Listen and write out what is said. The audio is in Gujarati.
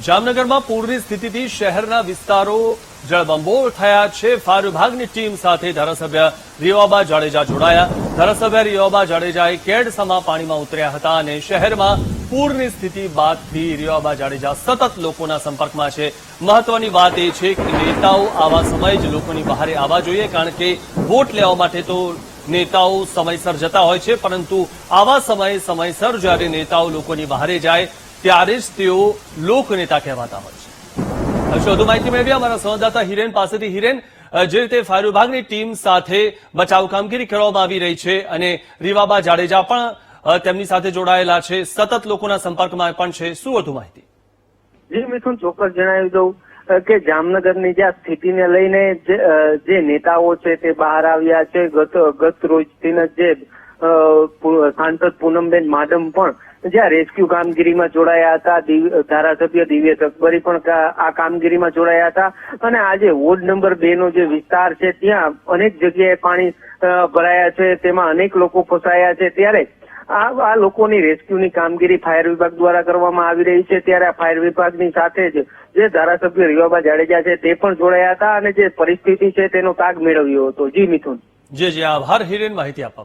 જામનગરમાં પૂરની સ્થિતિથી શહેરના વિસ્તારો જળબંબોળ થયા છે. ફાયર વિભાગની ટીમ સાથે ધારાસભ્ય રીવાબા જાડેજા જોડાયા. ધારાસભ્ય રીવાબા જાડેજાએ કેડસમા પાણીમાં ઉતર્યા હતા અને શહેરમાં પૂરની સ્થિતિ બાદથી રીવાબા જાડેજા સતત લોકોના સંપર્કમાં છે. મહત્વની વાત એ છે કે નેતાઓ આવા સમયે જ લોકોની બહારે આવવા જોઈએ, કારણ કે વોટ લેવા માટે તો નેતાઓ સમયસર જતા હોય છે, પરંતુ આવા સમયે સમયસર જ્યારે નેતાઓ લોકોની બહારે જાય ત્યારે જ તેઓ લોકનેતા કહેવાતા હોય છે. હશે વધુ માહિતી મેળવી અમારા સંવાદદાતા હિરેન પાસેથી. હિરેન જે રીતે ફાયર વિભાગની ટીમ સાથે બચાવ કામગીરી કરવામાં આવી રહી છે અને રીવાબા જાડેજા પણ તેમની સાથે જોડાયેલા છે. સતત લોકોના સંપર્કમાં પણ છે. શું વધુ માહિતી? જી મિથુન ચોક્કસ જણાવી દઉં કે જામનગરની જે સ્થિતિને લઈને જે નેતાઓ છે તે બહાર આવ્યા છે. ગત ગત રોજથી જે સાંસદ પૂનમબેન માડમ પણ જ્યાં રેસ્ક્યુ કામગીરીમાં જોડાયા હતા ધારાસભ્ય દિવ્યેશ અકબરી પણ આ કામગીરીમાં જોડાયા હતા. અને આજે વોર્ડ નંબર બે નો જે વિસ્તાર છે, ત્યાં અનેક જગ્યાએ પાણી ભરાયા છે, તેમાં અનેક લોકો ફસાયા છે. ત્યારે આ આ લોકોની રેસ્ક્યુની કામગીરી ફાયર વિભાગ દ્વારા કરવામાં આવી રહી છે. ત્યારે આ ફાયર વિભાગની સાથે જ જે ધારાસભ્ય રીવાબા જાડેજા છે, તે પણ જોડાયા હતા અને જે પરિસ્થિતિ છે, તેનો તાગ મેળવ્યો હતો. જી મિથુન. જે જે, આભાર હિરેન, માહિતી આપવા